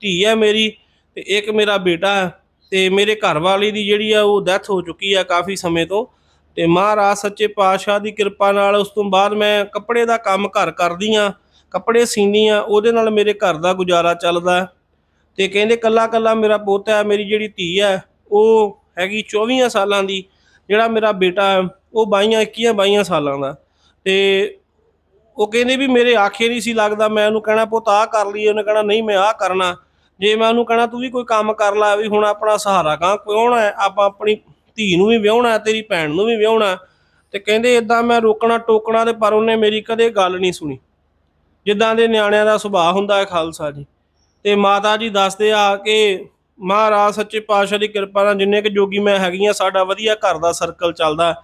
ਧੀ ਹੈ ਮੇਰੀ ਤੇ ਇੱਕ ਮੇਰਾ ਬੇਟਾ ਹੈ ਤੇ ਮੇਰੇ ਘਰ ਵਾਲੀ ਦੀ ਜਿਹੜੀ ਆ ਉਹ ਡੈਥ ਹੋ ਚੁੱਕੀ ਆ ਕਾਫੀ ਸਮੇਂ ਤੋਂ ਤੇ ਮਹਾਰਾਜ ਸੱਚੇ ਪਾਤਸ਼ਾਹ ਦੀ ਕਿਰਪਾ ਨਾਲ ਉਸ ਤੋਂ ਬਾਅਦ ਮੈਂ ਕੱਪੜੇ ਦਾ ਕੰਮ ਘਰ ਕਰਦੀ ਆ ਕੱਪੜੇ ਸੀਨੀ ਆ ਉਹਦੇ ਨਾਲ ਮੇਰੇ ਘਰ ਦਾ ਗੁਜ਼ਾਰਾ ਚੱਲਦਾ ਹੈ। ਤੇ ਕਹਿੰਦੇ ਕੱਲਾ ਕੱਲਾ ਮੇਰਾ ਪੋਤਾ ਹੈ, ਮੇਰੀ ਜਿਹੜੀ ਧੀ ਹੈ, ਉਹ ਹੈਗੀ 24 ਸਾਲਾਂ ਦੀ, ਜਿਹੜਾ ਮੇਰਾ ਬੇਟਾ ਹੈ, ਉਹ 22 21 22 ਸਾਲਾਂ ਦਾ ਤੇ ਉਹ ਕਹਿੰਦੇ ਵੀ ਮੇਰੇ ਆਖੇ ਨਹੀਂ ਸੀ ਲੱਗਦਾ, ਮੈਂ ਉਹਨੂੰ ਕਹਿਣਾ, ਪੁੱਤ, ਆਹ ਕਰ ਲਈਏ। ਉਹਨੇ ਕਹਿਣਾ, ਨਹੀਂ, ਮੈਂ ਆਹ ਕਰਨਾ। ਜੇ ਮੈਂ ਉਹਨੂੰ ਕਹਿਣਾ, ਤੂੰ ਵੀ ਕੋਈ ਕੰਮ ਕਰ ਲੈ, ਵੀ ਹੁਣ ਆਪਣਾ ਸਹਾਰਾ ਕਾਂ ਕੌਣ ਹੈ, ਆਪਾਂ ਆਪਣੀ ਧੀ ਨੂੰ ਵੀ ਵਿਆਹਣਾ ਤੇਰੀ ਭੈਣ ਨੂੰ ਵੀ ਵਿਆਹਣਾ ਤੇ ਕਹਿੰਦੇ ਇਦਾਂ ਮੈਂ ਰੋਕਣਾ ਟੋਕਣਾ ਤੇ, ਪਰ ਉਹਨੇ ਮੇਰੀ ਕਦੇ ਗੱਲ ਨਹੀਂ ਸੁਣੀ। ਜਿੱਦਾਂ ਦੇ ਨਿਆਣਿਆਂ ਦਾ ਸੁਭਾਅ ਹੁੰਦਾ ਹੈ ਖਾਲਸਾ ਜੀ। ਤੇ ਮਾਤਾ ਜੀ ਦੱਸਦੇ ਆ ਕਿ ਮਹਾਰਾਜ, ਸੱਚੇ ਪਾਤਸ਼ਾਹ ਦੀ ਕਿਰਪਾ ਨਾਲ ਜਿੰਨੇ ਕੁ ਜੋਗੀ ਮੈਂ ਹੈਗੀਆਂ ਸਾਡਾ ਵਧੀਆ ਘਰ ਦਾ ਸਰਕਲ ਚੱਲਦਾ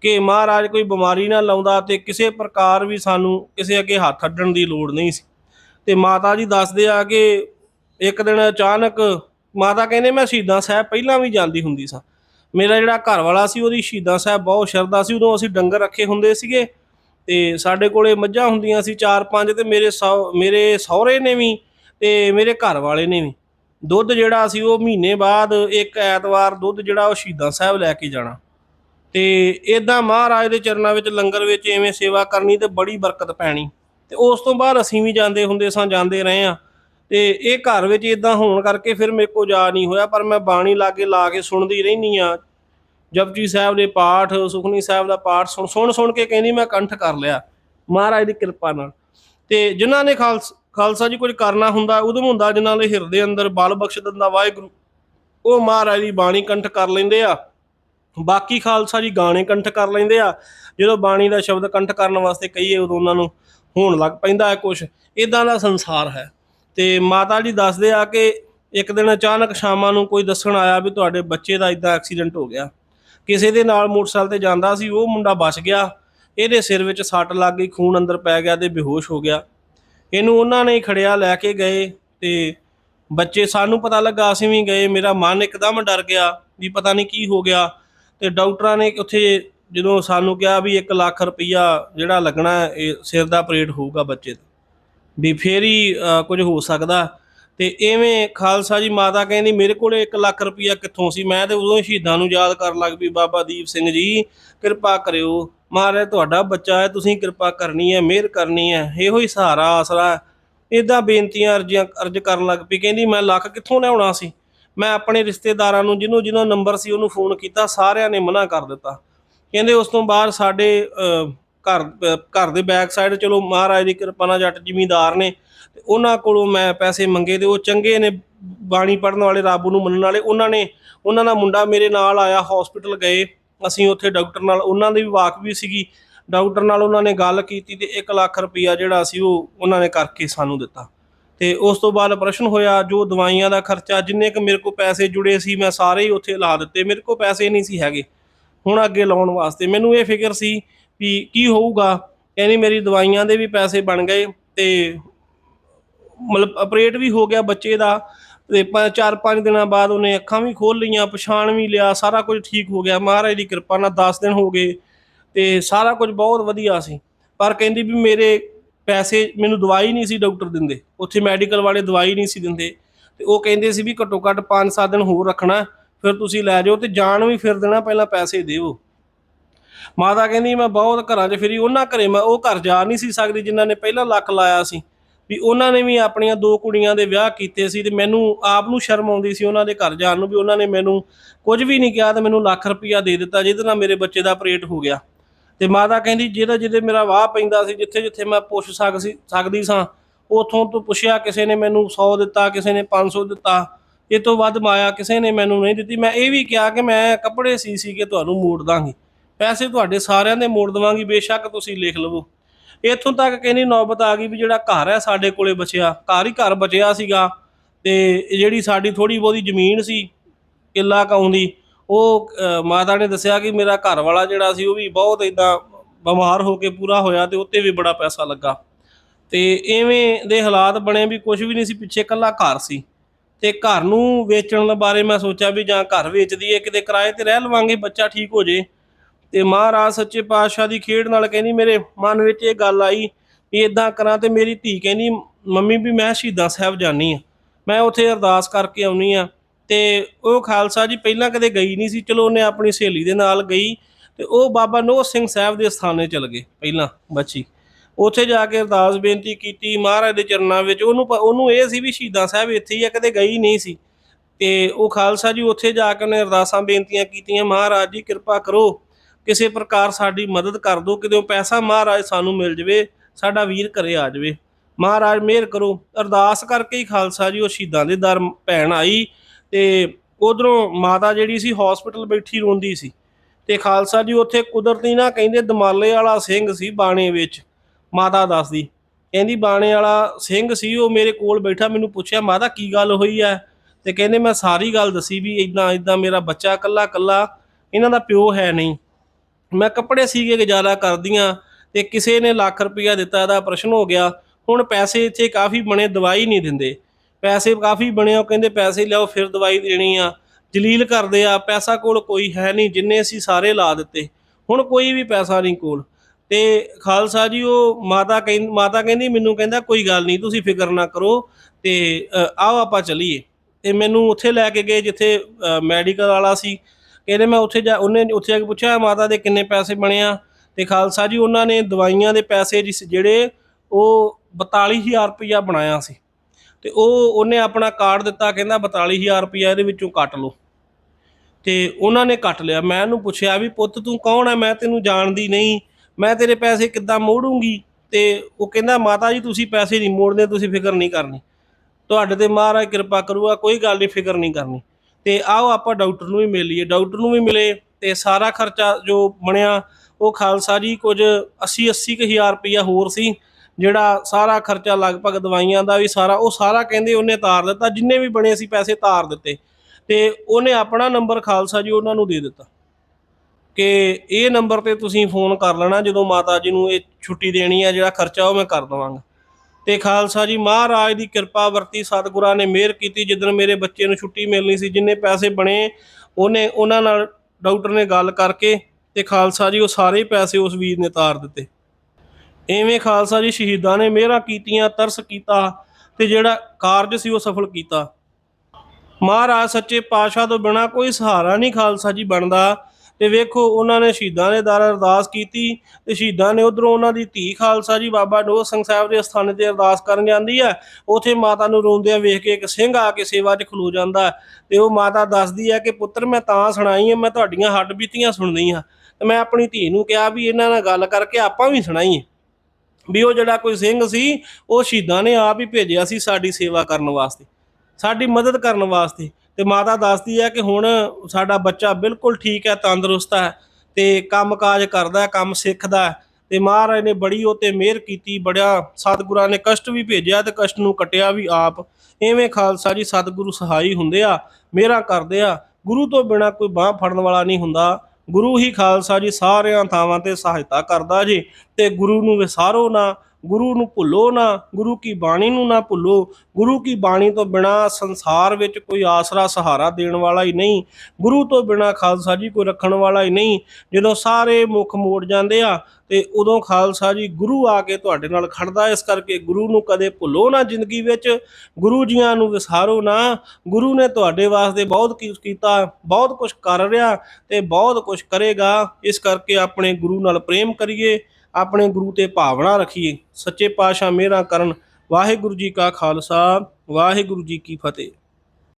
ਕਿ ਮਹਾਰਾਜ ਕੋਈ ਬਿਮਾਰੀ ਨਾ ਲਾਉਂਦਾ ਤੇ ਕਿਸੇ ਪ੍ਰਕਾਰ ਵੀ ਸਾਨੂੰ ਕਿਸੇ ਅੱਗੇ ਹੱਥ ਅੱਡਣ ਦੀ ਲੋੜ ਨਹੀਂ ਸੀ। ਤੇ ਮਾਤਾ ਜੀ ਦੱਸਦੇ ਆ ਕਿ ਇੱਕ ਦਿਨ ਅਚਾਨਕ ਮਾਤਾ ਕਹਿੰਦੇ, ਮੈਂ ਸ਼ਹੀਦਾਂ ਸਾਹਿਬ ਪਹਿਲਾਂ ਵੀ ਜਾਂਦੀ ਹੁੰਦੀ ਸਾਂ। ਮੇਰਾ ਜਿਹੜਾ ਘਰ ਵਾਲਾ ਸੀ, ਉਹਦੀ ਸ਼ਹੀਦਾਂ ਸਾਹਿਬ ਬਹੁਤ ਸ਼ਰਧਾ ਸੀ। ਉਦੋਂ ਅਸੀਂ ਡੰਗਰ ਰੱਖੇ ਹੁੰਦੇ ਸੀਗੇ ਤੇ ਸਾਡੇ ਕੋਲੇ ਮੱਝਾਂ ਹੁੰਦੀਆਂ ਸੀ ਚਾਰ ਪੰਜ ਤੇ ਮੇਰੇ ਸਹੁ- ਮੇਰੇ ਸਹੁਰੇ ਨੇ ਵੀ ਤੇ ਮੇਰੇ ਘਰ ਵਾਲੇ ਨੇ ਵੀ। ਦੁੱਧ ਜਿਹੜਾ ਸੀ, ਉਹ ਮਹੀਨੇ ਬਾਅਦ ਇੱਕ ਐਤਵਾਰ ਦੁੱਧ ਜਿਹੜਾ ਉਹ ਸ਼ਹੀਦਾਂ ਸਾਹਿਬ ਲੈ ਕੇ ਜਾਣਾ। ਤੇ ਇਦਾਂ ਮਹਾਰਾਜ ਦੇ ਚਰਨਾਂ ਵਿੱਚ, ਲੰਗਰ ਵਿੱਚ ਐਵੇਂ ਸੇਵਾ ਕਰਨੀ ਤੇ ਬੜੀ ਬਰਕਤ ਪੈਣੀ। ਤੇ ਉਸ ਤੋਂ ਬਾਅਦ ਅਸੀਂ ਵੀ ਜਾਂਦੇ ਹੁੰਦੇ ਸਾਂ, ਜਾਂਦੇ ਰਹੇ ਆ ਤੇ ਇਹ ਘਰ ਵਿੱਚ ਇਦਾਂ ਹੋਣ ਕਰਕੇ ਫਿਰ ਮੇਰੇ ਕੋ ਜਾ ਨਹੀਂ ਹੋਇਆ, ਪਰ ਮੈਂ ਬਾਣੀ ਲਾਗੇ ਲਾ ਕੇ ਸੁਣਦੀ ਰਹਿਨੀ ਆ ਜਪਜੀ ਸਾਹਿਬ ਦੇ ਪਾਠ, ਸੁਖਨੀ ਸਾਹਿਬ ਦਾ ਪਾਠ ਸੁਣ ਸੁਣ ਸੁਣ ਕੇ ਕਹਿੰਦੀ, ਮੈਂ ਕੰਠ ਕਰ ਲਿਆ, ਮਹਾਰਾਜ ਦੀ ਕਿਰਪਾ ਨਾਲ। ਤੇ ਜਿਨ੍ਹਾਂ ਨੇ ਖਾਲਸ, ਖਾਲਸਾ ਜੀ ਕੁਝ ਕਰਨਾ ਹੁੰਦਾ, ਉਦਮ ਹੁੰਦਾ ਜਿਨ੍ਹਾਂ ਦੇ ਹਿਰਦੇ ਅੰਦਰ ਬਲ ਬਖਸ਼ ਦਿੰਦਾ ਵਾਹਿਗੁਰੂ, ਉਹ ਮਹਾਰਾਜ ਦੀ ਬਾਣੀ ਕੰਠ ਕਰ ਲੈਂਦੇ ਆ। ਬਾਕੀ ਖਾਲਸਾ ਜੀ ਗਾਣੇ ਕੰਠ ਕਰ ਲੈਂਦੇ ਆ। ਜਦੋਂ ਬਾਣੀ ਦਾ ਸ਼ਬਦ ਕੰਠ ਕਰਨ ਵਾਸਤੇ ਕਹੀਏ, ਉਦੋਂ ਉਹਨਾਂ ਨੂੰ ਹੋਣ ਲੱਗ ਪੈਂਦਾ ਹੈ ਕੁਝ ਇਦਾਂ ਦਾ ਸੰਸਾਰ ਹੈ। ਤੇ ਮਾਤਾ ਜੀ ਦੱਸਦੇ ਆ ਕਿ ਇੱਕ ਦਿਨ ਅਚਾਨਕ ਸ਼ਾਮਾਂ ਨੂੰ ਕੋਈ ਦੱਸਣ ਆਇਆ ਵੀ ਤੁਹਾਡੇ ਬੱਚੇ ਦਾ ਇਦਾਂ ਐਕਸੀਡੈਂਟ ਹੋ ਗਿਆ। ਕਿਸੇ ਦੇ ਨਾਲ ਮੋਟਰਸਾਈਕਲ ਤੇ ਜਾਂਦਾ ਸੀ, ਉਹ ਮੁੰਡਾ ਬਚ ਗਿਆ। ਇਹਦੇ ਸਿਰ ਵਿੱਚ ਸੱਟ ਲੱਗ ਗਈ, ਖੂਨ ਅੰਦਰ ਪੈ ਗਿਆ ਤੇ ਬੇਹੋਸ਼ ਹੋ ਗਿਆ। ਇਹਨੂੰ ਉਹਨਾਂ ਨੇ ਖੜਿਆ ਲੈ ਕੇ ਗਏ ਤੇ ਬੱਚੇ ਸਾਨੂੰ ਪਤਾ ਲੱਗਾ, ਅਸੀਂ ਵੀ ਗਏ। ਮੇਰਾ ਮਨ ਇੱਕਦਮ ਡਰ ਗਿਆ ਵੀ ਪਤਾ ਨਹੀਂ ਕੀ ਹੋ ਗਿਆ। ਤੇ ਡਾਕਟਰਾਂ ਨੇ ਉੱਥੇ ਜਦੋਂ ਸਾਨੂੰ ਕਿਹਾ ਵੀ 1 ਲੱਖ ਰੁਪਈਆ ਜਿਹੜਾ ਲੱਗਣਾ ਇਹ ਸਿਰ ਦਾ ਆਪਰੇਟ ਹੋਊਗਾ ਬੱਚੇ ਦਾ ਵੀ ਫੇਰ ਹੀ ਅ, ਕੁਝ ਹੋ ਸਕਦਾ। ਤੇ ਐਵੇਂ ਖਾਲਸਾ ਜੀ ਮਾਤਾ ਕਹਿੰਦੀ ਮੇਰੇ ਕੋਲੇ 1 ਲੱਖ ਰੁਪਈਆ ਕਿੱਥੋਂ ਸੀ? ਮੈਂ ਤੇ ਉਦੋਂ ਸ਼ਹੀਦਾਂ ਨੂੰ ਯਾਦ ਕਰਨ ਲੱਗ ਪਈ ਬਾਬਾ ਦੀਪ ਸਿੰਘ ਜੀ ਕਿਰਪਾ ਕਰਿਓ। ਮਹਾਰਾਜ ਤੁਹਾਡਾ ਬੱਚਾ ਹੈ ਤੁਸੀਂ ਕਿਰਪਾ ਕਰਨੀ ਹੈ ਮਿਹਰ ਕਰਨੀ ਹੈ। ਇਹੋ ਹੀ ਸਹਾਰਾ ਆਸਰਾ ਇਦਾਂ ਬੇਨਤੀਆਂ ਅਰਜ਼ੀਆਂ ਅਰਜ਼ ਕਰਨ ਲੱਗ ਪਈ ਕਹਿੰਦੀ ਮੈਂ ਲੱਖ ਕਿੱਥੋਂ ਲਿਆਉਣਾ ਸੀ? ਮੈਂ ਆਪਣੇ ਰਿਸ਼ਤੇਦਾਰਾਂ ਨੂੰ ਜਿਹਨੂੰ ਜਿਹਨੂੰ ਨੰਬਰ ਸੀ ਉਹਨੂੰ ਫੋਨ ਕੀਤਾ, ਸਾਰਿਆਂ ਨੇ ਮਨਾ ਕਰ ਦਿੱਤਾ। ਕਹਿੰਦੇ ਉਸ ਤੋਂ ਬਾਅਦ ਸਾਡੇ ਘਰ ਘਰ ਦੇ ਬੈਕ ਸਾਈਡ ਚਲੋ ਮਹਾਰਾਜ ਦੀ ਕਿਰਪਾ ਨਾਲ ਜੱਟ ਜ਼ਿਮੀਂਦਾਰ ਨੇ ਤੇ ਉਹਨਾਂ ਕੋਲੋਂ ਮੈਂ ਪੈਸੇ ਮੰਗੇ ਤੇ ਉਹ ਚੰਗੇ ਨੇ, ਬਾਣੀ ਪੜਨ ਵਾਲੇ ਰੱਬ ਨੂੰ ਮੰਨਣ ਵਾਲੇ। ਉਹਨਾਂ ਨੇ, ਉਹਨਾਂ ਦਾ ਮੁੰਡਾ ਮੇਰੇ ਨਾਲ ਆਇਆ ਹਸਪੀਟਲ ਗਏ। ਅਸੀਂ ਉੱਥੇ ਡਾਕਟਰ ਨਾਲ, ਉਹਨਾਂ ਦੀ ਵੀ ਵਾਕ ਵੀ ਸੀਗੀ। ਡਾਕਟਰ ਨਾਲ ਉਹਨਾਂ ਨੇ ਗੱਲ ਕੀਤੀ ਤੇ 1 ਲੱਖ ਰੁਪਈਆ ਜਿਹੜਾ ਸੀ ਉਹ ਉਹਨਾਂ ਨੇ ਕਰਕੇ ਸਾਨੂੰ ਦਿੱਤਾ। ਤੇ ਉਸ ਤੋਂ ਬਾਅਦ ਆਪਰੇਸ਼ਨ ਹੋਇਆ, ਜੋ ਦਵਾਈਆਂ ਦਾ ਖਰਚਾ, ਜਿੰਨੇ ਕ ਮੇਰੇ ਕੋਲ ਪੈਸੇ ਜੁੜੇ ਸੀ, ਮੈਂ ਸਾਰੇ ਹੀ ਉੱਥੇ ਲਾ ਦਿੱਤੇ। ਮੇਰੇ ਕੋਲ ਪੈਸੇ ਨਹੀਂ ਸੀ ਹੈਗੇ। ਹੁਣ ਅੱਗੇ ਲਾਉਣ ਵਾਸਤੇ ਮੈਨੂੰ ਇਹ ਫਿਕਰ ਸੀ ਵੀ ਕੀ ਹੋਊਗਾ? ਕਹਿੰਦੀ ਮੇਰੀ ਦਵਾਈਆਂ ਦੇ ਵੀ ਪੈਸੇ ਬਣ ਗਏ ਤੇ ਮਤਲਬ ਆਪਰੇਟ ਵੀ ਹੋ ਗਿਆ ਬੱਚੇ ਦਾ ਤੇ ਪ- ਚਾਰ ਪੰਜ ਦਿਨਾਂ ਬਾਅਦ ਉਹਨੇ ਅੱਖਾਂ ਵੀ ਖੋਲ ਲਈਆਂ, ਪਛਾਣ ਵੀ ਲਿਆ, ਸਾਰਾ ਕੁਝ ਠੀਕ ਹੋ ਗਿਆ। ਮਹਾਰਾਜ ਦੀ ਕਿਰਪਾ ਨਾਲ 10 ਦਿਨ ਹੋ ਗਏ ਤੇ ਸਾਰਾ ਕੁਝ ਬਹੁਤ ਵਧੀਆ ਸੀ। ਪਰ ਕਹਿੰਦੀ ਵੀ ਮੇਰੇ ਪੈਸੇ ਮੈਨੂੰ ਦਵਾਈ ਨਹੀਂ ਸੀ ਡਾਕਟਰ ਦਿੰਦੇ। ਉੱਥੇ ਮੈਡੀਕਲ ਵਾਲੇ ਦਵਾਈ ਨਹੀਂ ਸੀ ਦਿੰਦੇ। ਤੇ ਉਹ ਕਹਿੰਦੇ ਸੀ ਵੀ ਘੱਟੋ ਘੱਟ 5-7 ਦਿਨ ਹੋਰ ਰੱਖਣਾ, ਫਿਰ ਤੁਸੀਂ ਲੈ ਜਾਓ ਤੇ ਜਾਣ ਵੀ ਫਿਰ ਦੇਣਾ, ਪਹਿਲਾਂ ਪੈਸੇ ਦਿਓ ਮਾਤਾ ਕਹਿੰਦੀ, ਮੈਂ ਬਹੁਤ ਘਰਾਂ 'ਚ ਫਿਰੀ, ਉਹਨਾਂ ਘਰੇ ਮੈਂ ਉਹ ਘਰ ਜਾ ਨਹੀਂ ਸੀ ਸਕਦੀ ਜਿਨ੍ਹਾਂ ਨੇ ਪਹਿਲਾਂ ਲੱਖ ਲਾਇਆ ਸੀ। ਵੀ ਉਹਨਾਂ ਨੇ ਵੀ ਆਪਣੀਆਂ ਦੋ ਕੁੜੀਆਂ ਦੇ ਵਿਆਹ ਕੀਤੇ ਸੀ ਤੇ ਮੈਨੂੰ ਆਪ ਨੂੰ ਸ਼ਰਮ ਆਉਂਦੀ ਸੀ ਉਹਨਾਂ ਦੇ ਘਰ ਜਾਣ ਨੂੰ ਵੀ ਉਹਨਾਂ ਨੇ ਮੈਨੂੰ ਕੁਝ ਵੀ ਨਹੀਂ ਕਿਹਾ ਤੇ ਮੈਨੂੰ ਲੱਖ ਰੁਪਈਆ ਦੇ ਦਿੱਤਾ, ਜਿਹਦੇ ਨਾਲ ਮੇਰੇ ਬੱਚੇ ਦਾ ਆਪਰੇਟ ਹੋ ਗਿਆ। ਤੇ ਮਾਤਾ ਕਹਿੰਦੀ ਜਿਹਦਾ ਜਿਹਦੇ ਮੇਰਾ ਵਾਹ ਪੈਂਦਾ ਸੀ, ਜਿੱਥੇ ਜਿੱਥੇ ਮੈਂ ਪੁੱਛ ਸਕ ਸੀ, ਸਕਦੀ ਸਾਂ, ਉਥੋਂ ਤੋਂ ਪੁੱਛਿਆ ਕਿਸੇ ਨੇ ਮੈਨੂੰ 100 ਦਿੱਤਾ, ਕਿਸੇ ਨੇ 500 ਦਿੱਤਾ, ਇਹ ਤੋਂ ਵੱਧ ਮਾਇਆ ਕਿਸੇ ਨੇ ਮੈਨੂੰ ਨਹੀਂ ਦਿੱਤੀ। ਮੈਂ ਇਹ ਵੀ ਕਿਹਾ ਕਿ ਮੈਂ ਕੱਪੜੇ ਸੀ ਸੀ ਕੇ ਤੁਹਾਨੂੰ ਮੋੜ ਦਾਂਗੀ। ਪੈਸੇ ਤੁਹਾਡੇ ਸਾਰਿਆਂ ਦੇ ਮੋੜ ਦਵਾਂਗੀ, ਬੇਸ਼ੱਕ ਤੁਸੀਂ ਲਿਖ ਲਵੋ। ਇੱਥੋਂ ਤੱਕ ਕਹਿੰਦੀ ਨੌਬਤ ਆ ਗਈ ਵੀ ਜਿਹੜਾ ਘਰ ਹੈ ਸਾਡੇ ਕੋਲੇ ਬਚਿਆ, ਘਰ ਹੀ ਘਰ ਬਚਿਆ ਸੀਗਾ, ਤੇ ਜਿਹੜੀ ਸਾਡੀ ਥੋੜੀ ਬਹੁਤੀ ਜ਼ਮੀਨ ਸੀ, ਕਿੱਲਾ ਕਾਉਂ ਦੀ ਉਹ ਮਾਤਾ ਨੇ ਦੱਸਿਆ ਕਿ ਮੇਰਾ ਘਰ ਵਾਲਾ ਜਿਹੜਾ ਸੀ ਉਹ ਵੀ ਬਹੁਤ ਇਦਾਂ ਬਿਮਾਰ ਹੋ ਕੇ ਪੂਰਾ ਹੋਇਆ ਤੇ ਉੱਤੇ ਵੀ ਬੜਾ ਪੈਸਾ ਲੱਗਾ। ਤੇ ਐਵੇਂ ਦੇ ਹਾਲਾਤ ਬਣੇ ਵੀ ਕੁਝ ਵੀ ਨਹੀਂ ਸੀ, ਪਿੱਛੇ ਇਕੱਲਾ ਘਰ ਸੀ। ਤੇ ਘਰ ਨੂੰ ਵੇਚਣ ਦੇ ਬਾਰੇ ਮੈਂ ਸੋਚਿਆ ਵੀ ਜਾਂ ਘਰ ਵੇਚ ਦਈਏ, ਕਿਤੇ ਕਿਰਾਏ ਤੇ ਰਹਿ ਲਵਾਂਗੇ, ਬੱਚਾ ਠੀਕ ਹੋ ਜੇ। ਤੇ ਮਹਾਰਾਜ ਸੱਚੇ ਪਾਤਸ਼ਾਹ ਦੀ ਖੇਡ ਨਾਲ ਕਹਿੰਦੀ ਮੇਰੇ ਮਨ ਵਿੱਚ ਇਹ ਗੱਲ ਆਈ ਵੀ ਇਦਾਂ ਕਰਾਂ ਤੇ ਮੇਰੀ ਧੀ ਕਹਿੰਦੀ, ਮੰਮੀ ਵੀ ਮੈਂ ਸ਼ਹੀਦਾਂ ਸਾਹਿਬ ਜਾਣੀ ਆ। ਮੈਂ ਉੱਥੇ ਅਰਦਾਸ ਕਰਕੇ ਆਉਣੀ ਆ। ਤੇ ਉਹ ਖਾਲਸਾ ਜੀ ਪਹਿਲਾਂ ਕਦੇ ਗਈ ਨਹੀਂ ਸੀ, ਚਲੋ ਉਹਨੇ ਆਪਣੀ ਸਹੇਲੀ ਦੇ ਨਾਲ ਗਈ ਤੇ ਉਹ ਬਾਬਾ ਨੋਹ ਸਿੰਘ ਸਾਹਿਬ ਦੇ ਸਥਾਨੇ ਚਲ ਗਏ ਪਹਿਲਾਂ ਬੱਚੀ। ਉੱਥੇ ਜਾ ਕੇ ਅਰਦਾਸ ਬੇਨਤੀ ਕੀਤੀ, ਮਹਾਰਾਜ ਦੇ ਚਰਨਾਂ ਵਿੱਚ ਉਹਨੂੰ ਉਹਨੂੰ ਇਹ ਸੀ ਵੀ ਸ਼ਹੀਦਾਂ ਸਾਹਿਬ ਇੱਥੇ ਹੀ ਆ, ਕਦੇ ਗਈ ਨਹੀਂ ਸੀ। ਤੇ ਉਹ ਖਾਲਸਾ ਜੀ ਉੱਥੇ ਜਾ ਕੇ ਉਹਨੇ ਅਰਦਾਸਾਂ ਬੇਨਤੀਆਂ ਕੀਤੀਆਂ, ਮਹਾਰਾਜ ਜੀ ਕਿਰਪਾ ਕਰੋ, ਕਿਸੇ ਪ੍ਰਕਾਰ ਸਾਡੀ ਮਦਦ ਕਰ ਦਿਓ, ਕਿਤੇ ਪੈਸਾ ਮਹਾਰਾਜ ਸਾਨੂੰ ਮਿਲ ਜਵੇ, ਸਾਡਾ ਵੀਰ ਘਰੇ ਆ ਜਵੇ। ਮਹਾਰਾਜ ਮਿਹਰ ਕਰੋ। ਅਰਦਾਸ ਕਰਕੇ ਹੀ ਖਾਲਸਾ ਜੀ ਉਹ ਸ਼ਹੀਦਾਂ ਦੇ ਦਰ, ਭੈਣ ਆਈ। ਤੇ ਉਧਰੋਂ ਮਾਤਾ ਜਿਹੜੀ ਸੀ ਹਸਪੀਟਲ ਬੈਠੀ ਰੋਂਦੀ ਸੀ। ਤੇ ਖਾਲਸਾ ਜੀ ਉੱਥੇ ਕੁਦਰਤੀ ਨਾ ਕਹਿੰਦੇ ਦਮਾਲੇ ਵਾਲਾ ਸਿੰਘ ਸੀ ਬਾਣੇ ਵਿੱਚ, ਮਾਤਾ ਦੱਸਦੀ। ਕਹਿੰਦੀ ਬਾਣੇ ਵਾਲਾ ਸਿੰਘ ਸੀ, ਉਹ ਮੇਰੇ ਕੋਲ ਬੈਠਾ, ਮੈਨੂੰ ਪੁੱਛਿਆ, ਮਾਤਾ, ਕੀ ਗੱਲ ਹੋਈ ਹੈ ਤੇ ਕਹਿੰਦੇ, ਮੈਂ ਸਾਰੀ ਗੱਲ ਦੱਸੀ ਵੀ ਇਦਾਂ ਇਦਾਂ ਮੇਰਾ ਬੱਚਾ ਕੱਲਾ ਕੱਲਾ ਇਹਨਾਂ ਦਾ ਪਿਓ ਹੈ ਨਹੀਂ। ਮੈਂ ਕੱਪੜੇ ਸੀਗੇ ਗੁਜ਼ਾਰਾ ਕਰਦੀਆਂ ਤੇ ਕਿਸੇ ਨੇ ਲੱਖ ਰੁਪਇਆ ਦਿੱਤਾ, ਇਹਦਾ ਪ੍ਰਸ਼ਨ ਹੋ ਗਿਆ। ਹੁਣ ਪੈਸੇ ਇੱਥੇ ਕਾਫੀ ਬਣੇ, ਦਵਾਈ ਨਹੀਂ ਦਿੰਦੇ। ਪੈਸੇ ਕਾਫੀ ਬਣੇ ਉਹ ਕਹਿੰਦੇ ਪੈਸੇ ਲਿਆਓ, ਫਿਰ ਦਵਾਈ ਦੇਣੀ ਆ। ਜਲੀਲ ਕਰਦੇ ਆ, ਪੈਸਾ ਕੋਲ ਕੋਈ ਹੈ ਨਹੀਂ, ਜਿੰਨੇ ਅਸੀਂ ਸਾਰੇ ਲਾ ਦਿੱਤੇ। ਹੁਣ ਕੋਈ ਵੀ ਪੈਸਾ ਨਹੀਂ ਕੋਲ। ਤੇ ਖਾਲਸਾ ਜੀ, ਉਹ ਮਾਤਾ ਕਹਿੰਦੀ ਮਾਤਾ ਕਹਿੰਦੀ, ਮੈਨੂੰ ਕਹਿੰਦਾ, ਕੋਈ ਗੱਲ ਨਹੀਂ, ਤੁਸੀਂ ਫਿਕਰ ਨਾ ਕਰੋ। ਤੇ ਆਓ ਆਪਾਂ ਚਲੀਏ। ਤੇ ਮੈਨੂੰ ਉੱਥੇ ਲੈ ਕੇ ਗਏ, ਜਿੱਥੇ ਮੈਡੀਕਲ ਵਾਲਾ ਸੀ। ਕਹਿੰਦੇ, ਮੈਂ ਉੱਥੇ ਜਾ ਉਹਨੇ ਉੱਥੇ ਜਾ ਕੇ ਪੁੱਛਿਆ, ਮਾਤਾ ਦੇ ਕਿੰਨੇ ਪੈਸੇ ਬਣੇ ਆ? ਤੇ ਖਾਲਸਾ ਜੀ, ਉਹਨਾਂ ਨੇ ਦਵਾਈਆਂ ਦੇ ਪੈਸੇ ਜਿਸ, ਜਿਹੜੇ ਉਹ 42000 ਰੁਪਇਆ ਬਣਾਇਆ ਸੀ। ਤੇ ਉਹ ਉਹਨੇ ਆਪਣਾ ਕਾਰਡ ਦਿੱਤਾ, ਕਹਿੰਦਾ 42000 ਰੁਪਇਆ ਇਹਦੇ ਵਿੱਚੋਂ ਕੱਟ ਲਓ। ਤੇ ਉਹਨਾਂ ਨੇ ਕੱਟ ਲਿਆ। ਮੈਂ ਉਹਨੂੰ ਪੁੱਛਿਆ ਵੀ, ਪੁੱਤ ਤੂੰ ਕੌਣ ਹੈ ਮੈਂ ਤੈਨੂੰ ਜਾਣਦੀ ਨਹੀਂ। ਮੈਂ ਤੇਰੇ ਪੈਸੇ ਕਿੱਦਾਂ ਮੋੜੂੰਗੀ? ਤੇ ਉਹ ਕਹਿੰਦਾ, ਮਾਤਾ ਜੀ, ਤੁਸੀਂ ਪੈਸੇ ਨਹੀਂ ਮੋੜਦੇ ਤੁਸੀਂ ਫਿਕਰ ਨਹੀਂ ਕਰਨੀ। ਤੁਹਾਡੇ ਤੇ ਮਹਾਰਾਜ ਕਿਰਪਾ ਕਰੂਗਾ, ਕੋਈ ਗੱਲ ਨਹੀਂ, ਫਿਕਰ ਨਹੀਂ ਕਰਨੀ। ਤੇ ਆਓ ਆਪਾਂ ਡਾਕਟਰ ਨੂੰ ਵੀ ਮਿਲ ਲਈਏ ਡਾਕਟਰ ਨੂੰ ਵੀ ਮਿਲੇ ਤੇ ਸਾਰਾ ਖਰਚਾ ਜੋ ਬਣਿਆ, ਉਹ ਖਾਲਸਾ ਜੀ ਕੁਝ 80 80 ਹਜ਼ਾਰ ਰੁਪਇਆ ਹੋਰ ਸੀ। ਜਿਹੜਾ ਸਾਰਾ ਖਰਚਾ ਲਗਭਗ ਦਵਾਈਆਂ ਦਾ ਵੀ ਸਾਰਾ, ਉਹ ਸਾਰਾ ਕਹਿੰਦੇ ਉਹਨੇ ਤਾਰ ਦਿੱਤਾ, ਜਿੰਨੇ ਵੀ ਬਣੇ ਸੀ ਪੈਸੇ ਤਾਰ ਦਿੱਤੇ। ਤੇ ਉਹਨੇ ਆਪਣਾ ਨੰਬਰ ਖਾਲਸਾ ਜੀ ਉਹਨਾਂ ਨੂੰ ਦੇ ਦਿੱਤਾ। ਕਿ ਇਹ ਨੰਬਰ ਤੇ ਤੁਸੀਂ ਫੋਨ ਕਰ ਲੈਣਾ, ਜਦੋਂ ਮਾਤਾ ਜੀ ਨੂੰ ਇਹ ਛੁੱਟੀ ਦੇਣੀ ਹੈ ਜਿਹੜਾ ਖਰਚਾ ਉਹ ਮੈਂ ਕਰ ਦਵਾਂਗਾ। ਤੇ ਖਾਲਸਾ ਜੀ ਮਹਾਰਾਜ ਦੀ ਕਿਰਪਾ ਵਰਤੀ ਸਤਿਗੁਰਾਂ ਨੇ ਮਿਹਰ ਕੀਤੀ ਜਿੱਦਣ ਮੇਰੇ ਬੱਚੇ ਨੂੰ ਛੁੱਟੀ ਮਿਲਣੀ ਸੀ, ਜਿੰਨੇ ਪੈਸੇ ਬਣੇ, ਉਹਨੇ ਉਹਨਾਂ ਨਾਲ ਡਾਕਟਰ ਨੇ ਗੱਲ ਕਰਕੇ ਤੇ ਖਾਲਸਾ ਜੀ ਉਹ ਸਾਰੇ ਪੈਸੇ ਉਸ ਵੀਰ ਨੇ ਤਾਰ ਦਿੱਤੇ। ਐਵੇਂ ਖਾਲਸਾ ਜੀ ਸ਼ਹੀਦਾਂ ਨੇ ਮਿਹਰਾਂ ਕੀਤੀਆਂ, ਤਰਸ ਕੀਤਾ ਤੇ ਜਿਹੜਾ ਕਾਰਜ ਸੀ ਉਹ ਸਫਲ ਕੀਤਾ। ਮਹਾਰਾਜ ਸੱਚੇ ਪਾਤਸ਼ਾਹ ਤੋਂ ਬਿਨਾ ਕੋਈ ਸਹਾਰਾ ਨਹੀਂ ਖਾਲਸਾ ਜੀ ਬਣਦਾ। ਤੇ ਵੇਖੋ, ਉਹਨਾਂ ਨੇ ਸ਼ਹੀਦਾਂ ਦੇ ਦਰ ਅਰਦਾਸ ਕੀਤੀ ਤੇ ਸ਼ਹੀਦਾਂ ਨੇ ਉਧਰੋਂ ਉਹਨਾਂ ਦੀ ਧੀ ਖਾਲਸਾ ਜੀ ਬਾਬਾ ਨੋਹ ਸਿੰਘ ਸਾਹਿਬ ਦੇ ਅਸਥਾਨ ਤੇ ਅਰਦਾਸ ਕਰਨ ਜਾਂਦੀ ਹੈ। ਉਥੇ ਮਾਤਾ ਨੂੰ ਰੋਂਦਿਆਂ ਵੇਖ ਕੇ ਇੱਕ ਸਿੰਘ ਆ ਕੇ ਸੇਵਾ 'ਚ ਖਲੋ ਜਾਂਦਾ ਤੇ ਉਹ ਮਾਤਾ ਦੱਸਦੀ ਹੈ ਕਿ, ਪੁੱਤਰ, ਮੈਂ ਤਾਂ ਸੁਣਾਈ ਹੈ, ਮੈਂ ਤੁਹਾਡੀਆਂ ਹੱਡ ਬੀਤੀਆਂ ਸੁਣਦੀ ਹਾਂ ਤੇ ਮੈਂ ਆਪਣੀ ਧੀ ਨੂੰ ਕਿਹਾ ਵੀ, ਇਹਨਾਂ ਨਾਲ ਗੱਲ ਕਰਕੇ ਆਪਾਂ ਵੀ ਸੁਣਾਈਏ। ਵੀ ਉਹ ਜਿਹੜਾ ਕੋਈ ਸਿੰਘ ਸੀ, ਉਹ ਸ਼ਹੀਦਾਂ ਨੇ ਆਪ ਹੀ ਭੇਜਿਆ ਸੀ ਸਾਡੀ ਸੇਵਾ ਕਰਨ ਵਾਸਤੇ, ਸਾਡੀ ਮਦਦ ਕਰਨ ਵਾਸਤੇ। ਤੇ ਮਾਤਾ ਦੱਸਦੀ ਹੈ ਕਿ ਹੁਣ ਸਾਡਾ ਬੱਚਾ ਬਿਲਕੁਲ ਠੀਕ ਹੈ, ਤੰਦਰੁਸਤ ਹੈ ਤੇ ਕੰਮਕਾਜ ਕਰਦਾ ਹੈ, ਕੰਮ ਸਿੱਖਦਾ ਹੈ। ਤੇ ਮਹਾਰਾਜ ਨੇ ਬੜੀ ਉਹ ਤੇ ਮਿਹਰ ਕੀਤੀ, ਬੜਿਆ ਸਤਿਗੁਰਾਂ ਨੇ ਕਸ਼ਟ ਵੀ ਭੇਜਿਆ ਤੇ ਕਸ਼ਟ ਨੂੰ ਕਟਿਆ ਵੀ ਆਪ। ਐਵੇਂ ਖਾਲਸਾ ਜੀ ਸਤਿਗੁਰੂ ਸਹਾਈ ਹੁੰਦੇ ਆ, ਮਿਹਰਾਂ ਕਰਦੇ ਆ। ਗੁਰੂ ਤੋਂ ਬਿਨਾ ਕੋਈ ਬਾਹ ਫੜਨ ਵਾਲਾ ਨਹੀਂ ਹੁੰਦਾ। ਗੁਰੂ ਹੀ ਖਾਲਸਾ ਜੀ ਸਾਰਿਆਂ ਥਾਵਾਂ ਤੇ ਸਹਾਇਤਾ ਕਰਦਾ ਜੀ ਤੇ ਗੁਰੂ ਨੂੰ ਵਿਸਾਰੋ ਨਾ ਗੁਰੂ ਨੂੰ ਭੁੱਲੋ ਨਾ, ਗੁਰੂ ਕੀ ਬਾਣੀ ਨੂੰ ਨਾ ਭੁੱਲੋ। ਗੁਰੂ ਕੀ ਬਾਣੀ ਤੋਂ ਬਿਨਾ ਸੰਸਾਰ ਵਿੱਚ ਕੋਈ ਆਸਰਾ ਸਹਾਰਾ ਦੇਣ ਵਾਲਾ ਹੀ ਨਹੀਂ। ਗੁਰੂ ਤੋਂ ਬਿਨਾ ਖਾਲਸਾ ਜੀ ਕੋਈ ਰੱਖਣ ਵਾਲਾ ਹੀ ਨਹੀਂ। ਜਦੋਂ ਸਾਰੇ ਮੁੱਖ ਮੋੜ ਜਾਂਦੇ ਆ, ਤੇ ਉਦੋਂ ਖਾਲਸਾ ਜੀ ਗੁਰੂ ਆ ਕੇ ਤੁਹਾਡੇ ਨਾਲ ਖੜਦਾ। ਇਸ ਕਰਕੇ ਗੁਰੂ ਨੂੰ ਕਦੇ ਭੁੱਲੋ ਨਾ ਜ਼ਿੰਦਗੀ ਵਿੱਚ। ਗੁਰੂ ਜੀਆਂ ਨੂੰ ਵਿਸਾਰੋ ਨਾ। ਗੁਰੂ ਨੇ ਤੁਹਾਡੇ ਵਾਸਤੇ ਬਹੁਤ ਕੁਝ ਕੀਤਾ, ਬਹੁਤ ਕੁਝ ਕਰ ਰਿਹਾ ਤੇ ਬਹੁਤ ਕੁਝ ਕਰੇਗਾ। ਇਸ ਕਰਕੇ ਆਪਣੇ ਗੁਰੂ ਨਾਲ ਪ੍ਰੇਮ ਕਰੀਏ। ਆਪਣੇ ਗੁਰੂ ਤੇ ਭਾਵਨਾ ਰੱਖੀਏ। ਸੱਚੇ ਪਾਤਸ਼ਾਹ ਮਿਹਰਾਂ ਕਰਨ ਵਾਹਿਗੁਰੂ ਜੀ ਕਾ ਖਾਲਸਾ, ਵਾਹਿਗੁਰੂ ਜੀ ਕੀ ਫਤਿਹ।